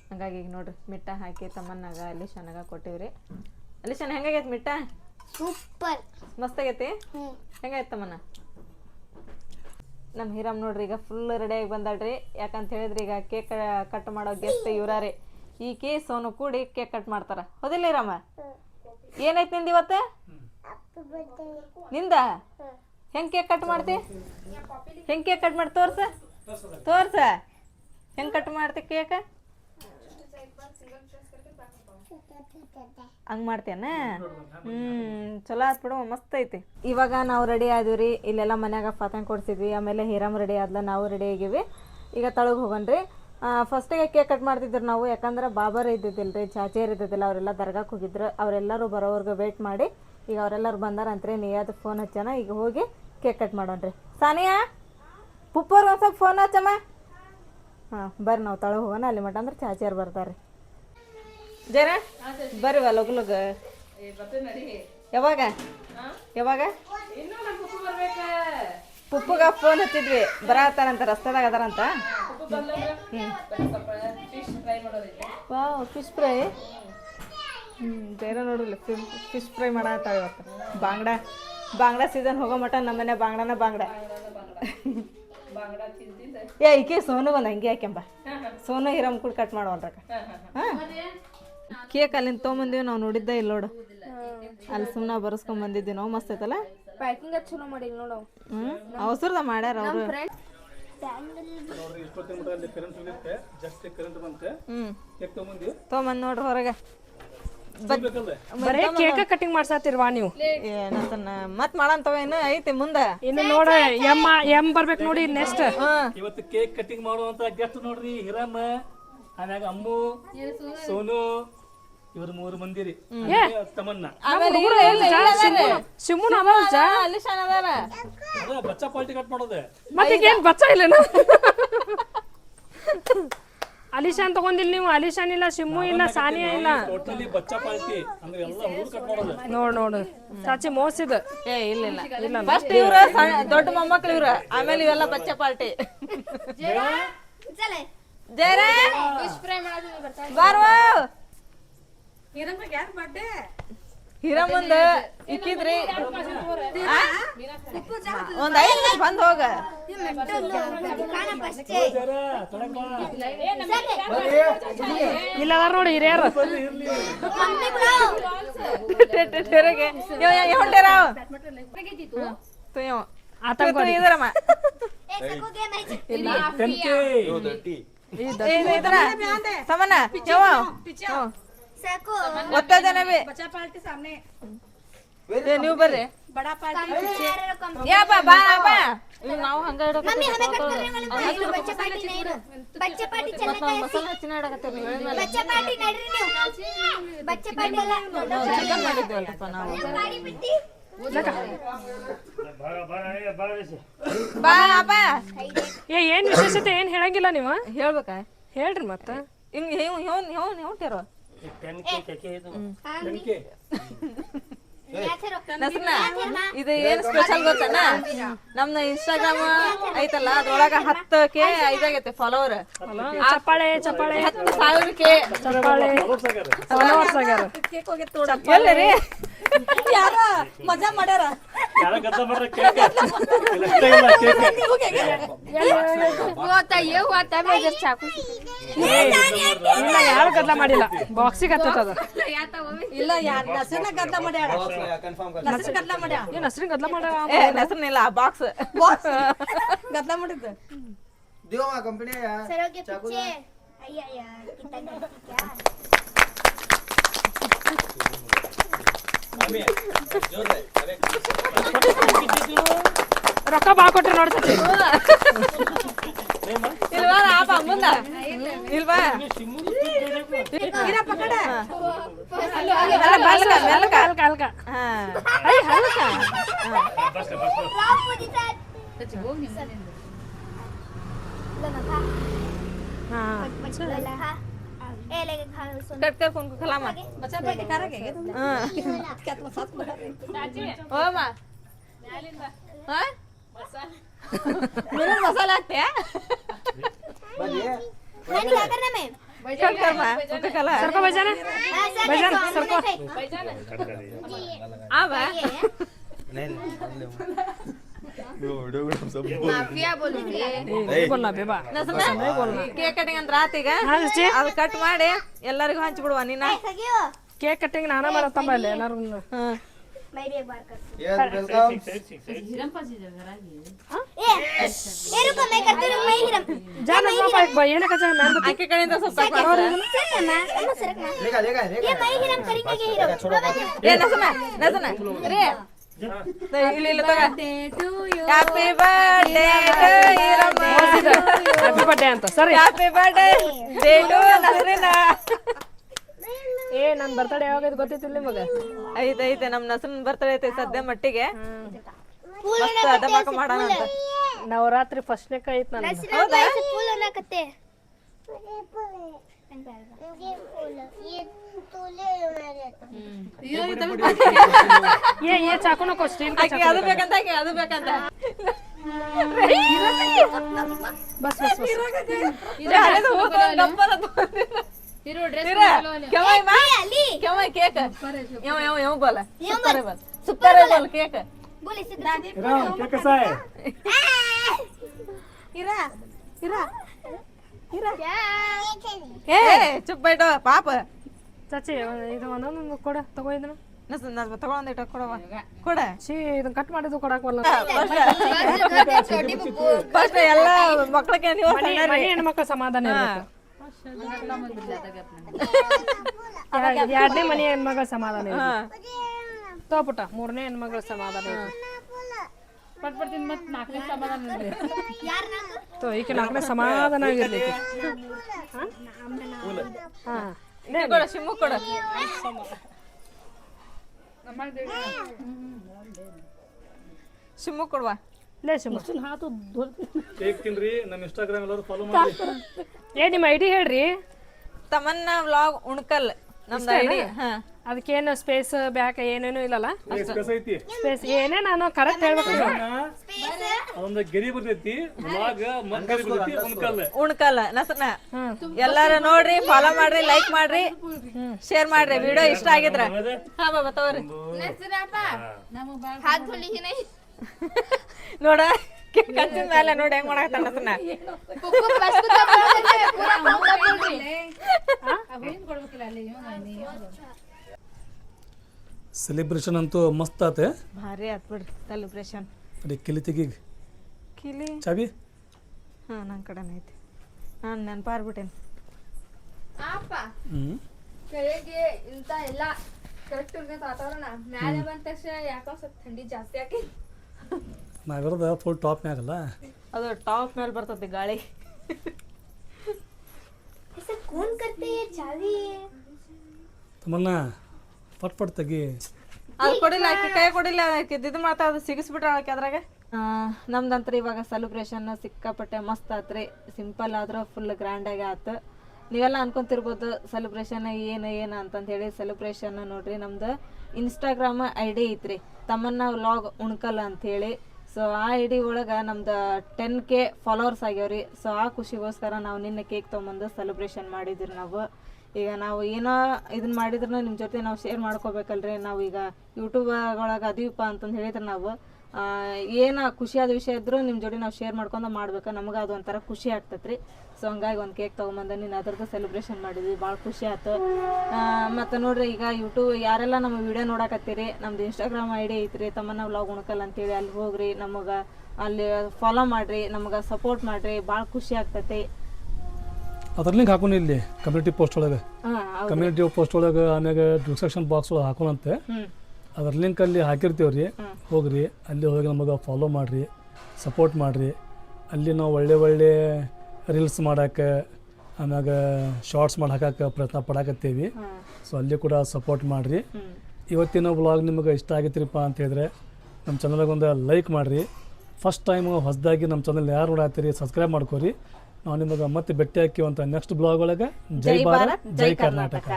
ಹಂಗಾಗಿ ಈಗ ನೋಡ್ರಿ ಮಿಟ್ಟ ಹಾಕಿ ತಮ್ಮನ್ನಾಗ ಅಲ್ಲಿ ಚೆನ್ನಾಗ ಕೊಟ್ಟಿವ್ರಿ. ಅಲ್ಲಿ ಚೆನ್ನ ಹೆಂಗಾಗೈತೆ ಮಿಟ್ಟ? ಸೂಪರ್. ಮಸ್ತ್ ಆಗೈತಿ ಹೆಂಗಾಯ್ತು ತಮ್ಮನ್ನ ನಮ್ಮ ಹೀರಮ್ ನೋಡ್ರಿ ಈಗ ಫುಲ್ ರೆಡಿಯಾಗಿ ಬಂದಾಳ್ರಿ. ಯಾಕಂತ ಹೇಳಿದ್ರಿ ಈಗ ಕೇಕ್ ಕಟ್ ಮಾಡೋ ಗೆಸ್ಟ್ ಇವ್ರಾರಿ. ಈಕಿ ಸೋನು ಕೂಡಿ ಕೇಕ್ ಕಟ್ ಮಾಡ್ತಾರ. ಹೌದಿಲ್ಲ ಹೀರಮ್ಮ? ಏನೈತಿ ನಿಂದ ಇವತ್ತು? ನಿಂದ? ಹೆಂಗ್ ಕೇಕ್ ಕಟ್ ಮಾಡ್ತಿ? ಹೆಂಗೆ ಕೇಕ್ ಕಟ್ ಮಾಡಿ, ತೋರ್ಸ. ತೋರ್ಸ. ಹೆಂಗೆ ಕಟ್ ಮಾಡ್ತಿ ಕೇಕ್ ಹಂಗೆ ಮಾಡ್ತೇನ? ಹ್ಞೂ ಚಲೋ ಆತ್ ಬಿಡು, ಮಸ್ತ್ ಐತಿ. ಇವಾಗ ನಾವು ರೆಡಿ ಆದಿವ್ರಿ ಇಲ್ಲೆಲ್ಲ ಮನ್ಯಾಗ ಫಾತಂಗ್ ಕೊಡ್ಸಿದ್ವಿ. ಆಮೇಲೆ ಹೀರಾಮ್ ರೆಡಿ ಆದ್ಲ ನಾವು ರೆಡಿ ಆಗಿವಿ. ಈಗ ತಳಗ್ ಹೋಗನ್ರಿ ಫಸ್ಟಿಗೆ ಕೇಕ್ ಕಟ್ ಮಾಡ್ತಿದ್ರು ನಾವು. ಯಾಕಂದ್ರೆ ಬಾಬರ್ ರೀ ಚಾಚೇರ್ ಇದ್ದಿದ್ದಿಲ್ಲ, ಅವರೆಲ್ಲ ದರ್ಗಾಕ್ ಹೋಗಿದ್ರು. ಅವರೆಲ್ಲರೂ ಬರೋವರೆಗೂ ವೇಟ್ ಮಾಡಿ. ಈಗ ಅವರೆಲ್ಲರೂ ಬಂದಾರಂತ್ರಿ ನೀಯಾದ ಫೋನ್ ಹಚ್ಚಣ. ಈಗ ಹೋಗಿ ಕೇಕ್ ಕಟ್ ಮಾಡೋಣ್ರಿ. ಸಾನಿಯಾ ಪುಪ್ಪವ್ರು ಒಂದು ಸ್ವಲ್ಪ ಫೋನ್ ಹಚ್ಚಮ್ಮ. ಹಾಂ ಬರ್ರಿ ನಾವು ತಳ ಹೋಗೋಣ. ಅಲ್ಲಿ ಮಟ್ಟ ಅಂದ್ರೆ ಚಾಚಿಯರ್ ಬರ್ತಾರೆ ಜರ ಬರ್ರಿ ವಾ ಲಗು ಲಗ. ಯಾವಾಗ? ಯಾವಾಗ? ಪುಪ್ಪಗ ಫೋನ್ ಹಚ್ಚಿದ್ವಿ. ಬರತ್ತಾರಂತ ರಸ್ತೆದಾಗ ಅದಾರಂತ. ಹ್ಞೂ ಫಿಶ್ ಫ್ರೈ ಹ್ಞೂ ಬೇರೆ ನೋಡಿಲ್ಲ ಫಿಶ್ ಫ್ರೈ ಮಾಡತ್ತ ಇವತ್ತು. ಬಾಂಗ್ಡ ಬಾಂಗ್ಡ ಸೀಸನ್ ಹೋಗೋ ಮಟ ನಮ್ಮನೆ ಬಾಂಗ್ಡನ ಬಾಂಗ್ಡ. ಏ ಈಕೆ ಸೋನು ಬಂದ ಹಂಗೆ ಯಾಕೆಂಬ ಸೋನು ಹಿರಮ್ ಕೂಡ ಕಟ್ ಮಾಡೋಲ್ರಕ್ಕ ಹಾಂ? ಕೇಕ್ ಅಲ್ಲಿಂದ ತೊಗೊಂಬಂದೀವಿ ನಾವು ನೋಡಿದ್ದೆ ಇಲ್ಲ ನೋಡು. ಅಲ್ಲಿ ಸುಮ್ಮನೆ ಬರ್ಸ್ಕೊಂಡ್ ಬಂದಿದ್ವಿ ನಾವು ಮಸ್ತ್ ಐತಲ್ಲ? ಪ್ಯಾಕಿಂಗ್ ಚಲೋ ಮಾಡಿಲ್ಲ ನೋಡು ಹ್ಞೂ ಅವಸರದ ಮಾಡ್ಯಾರ ಅವರು. ತೊಗೊಂಬಂದ್ ಮಟ್ಟ ನೋಡ್ರಿ ಹೊರಗೆ. ಬರೇ ಕೇಕ ಕಟಿಂಗ್ ಮಾಡ್ಸಾತಿರ್ವಾ ನೀವು. ಏನತನ ಮತ್ ಮಾಡಂತವ ಏನ ಐತಿ ಮುಂದ? ಇನ್ನು ನೋಡ ಯಮ್ಮ ಎಂ ಬರ್ಬೇಕು ನೋಡಿ ನೆಕ್ಸ್ಟ್ ಇವತ್ತು ಕೇಕ್ ಕಟಿಂಗ್ ಮಾಡುವಂತ ಗೆಸ್ಟ್ ನೋಡ್ರಿ ಹಿರಮ್ಮ ಆಮ್ಯಾಗ ಅಮ್ಮು ಸೋನು ಇವ್ರ ಮೂರು ಮಂದಿ ರೀ ಆಮೇಲೆ ತಮ್ಮನ್ನ ಶಿಮುನ್ ಅದ ಅಲ್ಲಿ ಶಾನ ಅದ ಬಚ್ಚ ಪಾಲ್ಟಿ ಕಟ್ ಮಾಡೋದೆ. ಮತ್ತೆ ಏನ್ ಬಚ್ಚ ಇಲ್ಲೇನ? ಅಲಿಶಾನ್ ತಗೊಂಡಿಲ್ಲ ನೀವು? ಅಲಿಶಾನ್ ಇಲ್ಲ ಶಿಮ್ಮು ಇಲ್ಲ ಸಾನಿಯಾ ಇಲ್ಲ. ಟೋಟಲಿ ಬಚ್ಚ ಪಾಲ್ಟಿ ಅಂದ್ರೆ ಎಲ್ಲ ಹುಡುಗರು ಕಟ್ ಮಾಡೋದೆ. ನೋಡ್ ನೋಡು. ಚಾಚಿ ಮೋಸಿದ. ಏ ಇಲ್ಲ ಇಲ್ಲ. ಫಸ್ಟ್ ಇವ್ರ ದೊಡ್ಡ ಮೊಮ್ಮಕ್ಳು ಇವ್ರ. ಆಮೇಲೆ ಇವೆಲ್ಲ ಬಚ್ಚ ಪಾರ್ಟಿ ಜರ ಬಾರ್ವಾ? ಹಿರಮ್ಮಂದ ಇಕ್ಕಿದ್ರಿ? ಒಂದ್ ಐದ್ ನಿಮಿಷ ಬಂದ್ ಹೋಗ. ಇಲ್ಲ ಅದಾರ ನೋಡಿ ಹಿರಿಯರು. ಹೊಂಟೇರ? ಆತಂಕ ಇದರಮ್ಮ. ಇದರ? ಸಮನ? ಯಾವ ಸಾಕು. ಒತ್ತದನವೇ ಬಚಾ ಪಾರ್ಟಿ ನೀವು ಬರ್ರಿ. ಬಡಾ ಪಾರ್ಟಿ ಯಾ ಬಾ ಬಾ ನಾವು ಹಂಗ ಮಮ್ಮಿ ಪಾರ್ಟಿ ಪಾರ್ಟಿ ಪಾರ್ಟಿ ನಡ್ರಿ. ಪಾರ್ಟಿ ನಾವು ಬಿಟ್ಟಿ? ಏ ಏನ್ ವಿಶೇಷತೆ? ಏನ್ ಹೇಳಂಗಿಲ್ಲ ನೀವು? ಹೇಳ್ಬೇಕಾ? ಹೇಳ್ರಿ ಮತ್ತ. ಹಿಂಗ್ ಹಿಂಗ್ ಹೇಳ್ತಿರೋ? ನಸ್ರನ ಇದು ಏನ್ ಸ್ಪೆಷಲ್ ಗೊತ್ತನ? ನಮ್ನ ಇನ್ಸ್ಟಾಗ್ರಾಮ್ ಐತಲ್ಲ ಅದ್ರೊಳಗ ಹತ್ತಕ್ಕೆ ಐದಾಗೈತೆ ಫಾಲೋವರ್ ಚಪ್ಪಾಳೆ ಚಪ್ಪಾಳೆ ಹತ್ತು ಸಾವಿರಕ್ಕೆ. ಚಪ್ಪಾಳೆ ಫಾಲೋವರ್ಸ್ ಆಗ್ಯಾರ ಎಲ್ಲರಿ? ಯಾರ? ಮಜಾ ಮಾಡ್ಯಾರ? ಯಾರು ಗದ್ಲ ಮಾಡಿಲ್ಲ? ಬಾಕ್ಸಿಗೆ ಹತ್ತದ ಇಲ್ಲ ಯಾರ? ನಸರಿನ ಗದ್ಲ ಮಾಡ್ಯಾರ. ನಸರಿ ಗದ್ಲ ಮಾಡ್ಯಾರ? ಏನ್ ನಸರಿ ಗದ್ಲ ಮಾಡ ನಸರಿನಿಲ್ಲ ಬಾಕ್ಸ್ ಬಾಕ್ಸ್ ಗದ್ಲ ಮಾಡಿದ್ದ? ದೇವ ಕಂಪನಿ ರೊಕ್ಕ ಬಾ ಕೊಟ್ರೆ ನೋಡ್ತೇನೆ ಇಲ್ವಾ ಆಪ ಮುಂದ ಇಲ್ವಾ ಇರಪ್ಪ ಕಡೆ ಹಲ್ಕ ಹಲ್ಕ ಹಲ್ಕ ಹಲ್ಕ ಹಾ ಐ ಹಲ್ಕ ಹಾ ಹಾ कट कर फ़ोन को खिला माँ बच्चा बैठ खा रखे हाँ। क्या तुम हाँ। साथ में चाची ओ माँ। डालिन बा हाँ? मसाला मेरा मसाला लगता है। बढ़िया मैंने क्या करना मैं कट कर माँ तू तो खिला। सर को बजाना। बजाना सर को। बजाना आ बा नहीं ले ಮಾಡತ್ತಂಬ ಇಲ್ಲಿ ಎಲ್ಲಾರು ಹ್ಮ್ ಜಾನ ಪಾಪ ಏನ ಕಚ್ಚ ಮ್ಯಾನ್ ಆಕೆ ಕಡೆಯಿಂದ ಸ್ವಲ್ಪ ಏ ನಸನ ನಸನ ರೀ ಇಲ್ಲಿ ಇಲ್ಲ ತಗ ಹ್ಯಾಪಿ ಬರ್ಡೇ ಹ್ಯಾಪಿ ಬರ್ಡೇ ಅಂತ ಸರಿ ಹ್ಯಾಪಿ ಬರ್ಡೇ ಡೇ ಟು ಏ ನನ್ ಬರ್ತಡೆ ಯಾವಾಗ ಗೊತ್ತಿತ್ತಿಲ್ಲ ನಿಮಗ? ಐತೆ ಐತೆ. ನಮ್ ನಸನ್ ಬರ್ತಡೆ ಐತೆ ಸದ್ಯ ಮಟ್ಟಿಗೆ. ಮಾಡೋಣ ಅಂತ. ನವರಾತ್ರಿ ಫಸ್ಟ್ನೇ ಐತ್ ನನ್ ಹೌದಾ? ಏ ಏ ಚಾಕುನಕೋ ಸ್ಟೀಲ್ ಆಕೆ ಅದು ಬೇಕಂತ ಆಕೆ ಅದು ಬೇಕಂತ ಬಸ್ ಬಸ್ ಬಸ್ ಇದು ಹಳೇದು ಹೂ ತಗೊಂಡ್ ಗಪ್ಪನ ತಗೊಂಡಿಲ್ಲ. ಇರ, ಕೆವಾಯ್ ಮಾ, ಕೆವಾಯ್ ಕೇಕ್. ಯಾವ, ಯೋ ಯೋ ಬೋಲ? ಸುತ್ತಾರೆ ಬೋಲ್. ಸುತ್ತಾರೆ ಬೋಲ್ ಕೇಕ್. ಕೇಕ ಸಾಯ್ ಏ, ಚುಪ್ ಬೈಟು, ಪಾಪ ಚಾಚಿ ಇದು ಒಂದೊಂದು ಕೊಡ ತಗೋ ಇದನ್ನ ನಸ್ ನಸ್ ತಗೊಂಡಿಟ್ಟ ಕೊಡವ ಕೊಡ ಛೀ ಇದನ್ನ ಕಟ್ ಮಾಡಿದ್ದು ಕೊಡಕ್ ಬರಲ್ಲ ಫಸ್ಟ್ ಎಲ್ಲ ಮಕ್ಳಿಗೆ ನೀವು ಮನಿ ಮನಿ ಹೆಣ್ಮಕ್ಳ ಸಮಾಧಾನ ಎರಡನೇ ಮನೆಯ ಹೆಣ್ಮಗಳ ಸಮಾಧಾನ ತೋಪುಟ ಮೂರನೇ ಹೆಣ್ಮಗಳ ಸಮಾಧಾನ ಇರ್ಬೇಕು ತೋ ಈಕೆ ನಾಲ್ಕನೇ ಸಮಾಧಾನ ಆಗಿರ್ಲಿಕ್ಕೆ ಹಾ? ಕೊಡ ಶಿಮ್ಮು ಕೊಡ. ಶಿಮ್ಮು ಕೊಡುವ. ಲೇ ಶಿವ ಕೇಕ್ ತಿನ್ರಿ ನಮ್ಮ ಇನ್ಸ್ಟಾಗ್ರಾಮ್ ಎಲ್ಲರೂ ಫಾಲೋ ಮಾಡಿ ಏ ನಿಮ್ಮ ಐಡಿ ಹೇಳ್ರಿ. ತಮನ್ನ ವ್ಲಾಗ್ ಉಣ್ಕಲ್. ನಮ್ದು ಐಡಿ ಹಾ. ಅದಕ್ಕೇನು ಸ್ಪೇಸ್ ಬ್ಯಾಕ್ ಏನೇನು ಇಲ್ಲಲ್ಲ? ಸ್ಪೇಸ್ ಐತಿ. ಸ್ಪೇಸ್ ಏನೇ ನಾನು ಕರೆಕ್ಟ್ ಹೇಳ್ಬೇಕು ಒಂದು ಗೆರಿ ಬರ್ತೈತಿ. ವ್ಲಾಗ್ ಮಗ್ಗರಿ ಬರ್ತೈತಿ ಉಣ್ಕಲ್ ಉಣ್ಕಲ್ಲ. ನಸನ ಎಲ್ಲಾರು ನೋಡ್ರಿ ಫಾಲೋ ಮಾಡ್ರಿ ಲೈಕ್ ಮಾಡ್ರಿ ಶೇರ್ ಮಾಡ್ರಿ. ವಿಡಿಯೋ ಇಷ್ಟ ಆಗಿದ್ರ. ಹಾ ಬಾಬಾ ತಗೋರಿ. ನೋಡ ಕಂಚಿನ ಮೇಲೆ ನೋಡಿ ಹೆಂಗ್ ಮಾಡಾಕತ್ತಾನ ನಸನ ಸೆಲೆಬ್ರೇಷನ್ ಅಂತೂ ಮಸ್ತ್ ಆತೆ ಭಾರಿ ಆತ್ ಬಿಡ್ರಿ ಸೆಲೆಬ್ರೇಷನ್ ಅದೇ ಕಿಲಿ ತೆಗೀಗ್ ಕಿಲಿ ಚಾವಿ ಹಾ ನನ್ ಕಡೆನ ಐತಿ ನಾನು ನೆನಪಾರ್ಬಿಟ್ಟೇನಿ ಅಪ್ಪ ಹ್ಮ್ ಕೆಳಗೆ ಇಂತ ಎಲ್ಲ ಕರೆಕ್ಟ್ ಇರ್ತೈತೆ ವಾತಾವರಣ ಮ್ಯಾಲೆ ಬಂದ ತಕ್ಷಣ ಯಾಕೋ ಸ್ವಲ್ಪ ಥಂಡಿ ಜಾಸ್ತಿ ಆಕಿ ನಾವಿರೋದ ಫುಲ್ ಟಾಪ್ ಮ್ಯಾಗಲ್ಲ ಅದು ಟಾಪ್ ಮೇಲೆ ಬರ್ತೈತಿ ಗಾಳಿ कौन करते ये चावी ತಮ್ಮನ್ನ ಪಟ್ ಪಟ್ ತೆಗಿ. ಅದು ಕೊಡಿಲ್ಲ, ಆಕಿ ಕೈ ಕೊಡಿಲ್ಲ, ಆಕಿ ಇದು ಮಾಡ್ತಾ ಅದು ಸಿಗಿಸ್ಬಿಟ್ರ ಆಕೆ ಅದ್ರಾಗ. ನಮ್ದಂತ್ರ ಇವಾಗ ಸೆಲೆಬ್ರೇಷನ್ ಸಿಕ್ಕಾಪಟ್ಟೆ ಮಸ್ತ್ ಆತ್ರಿ. ಸಿಂಪಲ್ ಆದ್ರೆ ಫುಲ್ ಗ್ರ್ಯಾಂಡಾಗಿ ಆತು. ನೀವೆಲ್ಲ ಅನ್ಕೊಂತಿರ್ಬೋದು ಸೆಲೆಬ್ರೇಷನ್ ಏನು ಏನು ಅಂತಂತ ಹೇಳಿ ಸೆಲೆಬ್ರೇಷನ್ ನೋಡ್ರಿ ನಮ್ದು. ಇನ್ಸ್ಟಾಗ್ರಾಮ್ ಐ ಡಿ ಐತ್ರಿ. ತಮ್ಮನ್ನ ವ್ಲಾಗ್ ಉಣ್ಕಲ್ ಅಂತೇಳಿ. ಸೊ ಆ ಐ ಡಿ ಒಳಗೆ ನಮ್ದು ಟೆನ್ ಕೆ ಫಾಲೋವರ್ಸ್ ಆಗ್ಯಾವ್ರಿ. ಸೊ ಆ ಖುಷಿಗೋಸ್ಕರ ನಾವು ನಿನ್ನೆ ಕೇಕ್ ತೊಗೊಂಬಂದು ಸೆಲೆಬ್ರೇಷನ್ ಮಾಡಿದ್ರಿ ನಾವು. ಈಗ ನಾವು ಏನೋ ಇದನ್ನ ಮಾಡಿದ್ರು ನಿಮ್ಮ ಜೊತೆ ನಾವು ಶೇರ್ ಮಾಡ್ಕೋಬೇಕಲ್ರಿ. ನಾವು ಈಗ ಯೂಟ್ಯೂಬ್ ಒಳಗೆ ಅದೀವಪ್ಪ ಅಂತಂದು ಹೇಳಿದ್ರೆ ನಾವು. ಏನ ಖುಷಿಯಾದ ವಿಷಯ ಇದ್ರು ನಿಮ್ಮ ಜೋಡಿ ನಾವು ಶೇರ್ ಮಾಡ್ಕೊಂಡು ಮಾಡ್ಬೇಕು. ನಮ್ಗೆ ಅದು ಒಂಥರ ಖುಷಿ ಆಗ್ತೈತ್ರಿ. ಸೊ ಹಂಗಾಗಿ ಒಂದು ಕೇಕ್ ತೊಗೊಂಬಂದ. ನೀನು ಅದ್ರದ್ದು ಸೆಲೆಬ್ರೇಷನ್ ಮಾಡಿದ್ವಿ. ಭಾಳ ಖುಷಿ ಆಯ್ತು ಮತ್ತು ನೋಡ್ರಿ, ಈಗ ಯೂಟ್ಯೂಬ್ ಯಾರೆಲ್ಲ ನಮ್ಮ ವಿಡಿಯೋ ನೋಡಕತ್ತೀರಿ? ನಮ್ದು ಇನ್ಸ್ಟಾಗ್ರಾಮ್ ಐ ಡಿ ಐತ್ರಿ. ತಮ್ಮನ್ನ ವ್ಲಾಗ್ ಉಣ್ಕಲ್ಲ ಅಂತೇಳಿ ಅಲ್ಲಿ ಹೋಗ್ರಿ. ನಮಗೆ ಅಲ್ಲಿ ಫಾಲೋ ಮಾಡ್ರಿ. ನಮಗೆ ಸಪೋರ್ಟ್ ಮಾಡ್ರಿ. ಭಾಳ ಖುಷಿ ಆಗ್ತೈತಿ. ಅದ್ರ ಲಿಂಕ್ ಹಾಕೋಣ ಇಲ್ಲಿ ಕಮ್ಯುನಿಟಿ ಪೋಸ್ಟ್ ಒಳಗೆ. ಕಮ್ಯುನಿಟಿ ಪೋಸ್ಟ್ ಒಳಗೆ ಆಮ್ಯಾಗ ಡಿಸ್ಕ್ರಿಪ್ಷನ್ ಬಾಕ್ಸ್ ಒಳಗೆ ಹಾಕೋಣಂತೆ. ಅದ್ರ ಲಿಂಕ್ ಅಲ್ಲಿ ಹಾಕಿರ್ತೀವಿ ರೀ. ಹೋಗ್ರಿ ಅಲ್ಲಿ ಹೋಗಿ ನಮಗೆ ಫಾಲೋ ಮಾಡಿರಿ ಸಪೋರ್ಟ್ ಮಾಡಿರಿ. ಅಲ್ಲಿ ನಾವು ಒಳ್ಳೆ ಒಳ್ಳೆ ರೀಲ್ಸ್ ಮಾಡಕ್ಕೆ ಆಮ್ಯಾಗ ಶಾರ್ಟ್ಸ್ ಮಾಡಿ ಹಾಕಕ್ಕೆ ಪ್ರಯತ್ನ ಪಡಾಕತ್ತೀವಿ. ಸೊ ಅಲ್ಲಿ ಕೂಡ ಸಪೋರ್ಟ್ ಮಾಡಿರಿ. ಇವತ್ತಿನ ಬ್ಲಾಗ್ ನಿಮಗೆ ಇಷ್ಟ ಆಗೈತ್ರಿಪ್ಪ ಅಂತ ಹೇಳಿದ್ರೆ ನಮ್ಮ ಚಾನಲ್ಗೆ ಒಂದು ಲೈಕ್ ಮಾಡಿರಿ. ಫಸ್ಟ್ ಟೈಮು ಹೊಸದಾಗಿ ನಮ್ಮ ಚಾನಲ್ ಯಾರು ನೋಡಾತ್ತೀರಿ ಸಬ್ಸ್ಕ್ರೈಬ್ ಮಾಡ್ಕೊರಿ. ನಾವು ನಿಮಗೆ ಮತ್ತೆ ಭೇಟಿ ಹಾಕಿವಂತ ನೆಕ್ಸ್ಟ್ ಬ್ಲಾಗ್ ಒಳಗೆ. ಜೈ ಭಾರತ್ ಜೈ ಕರ್ನಾಟಕ.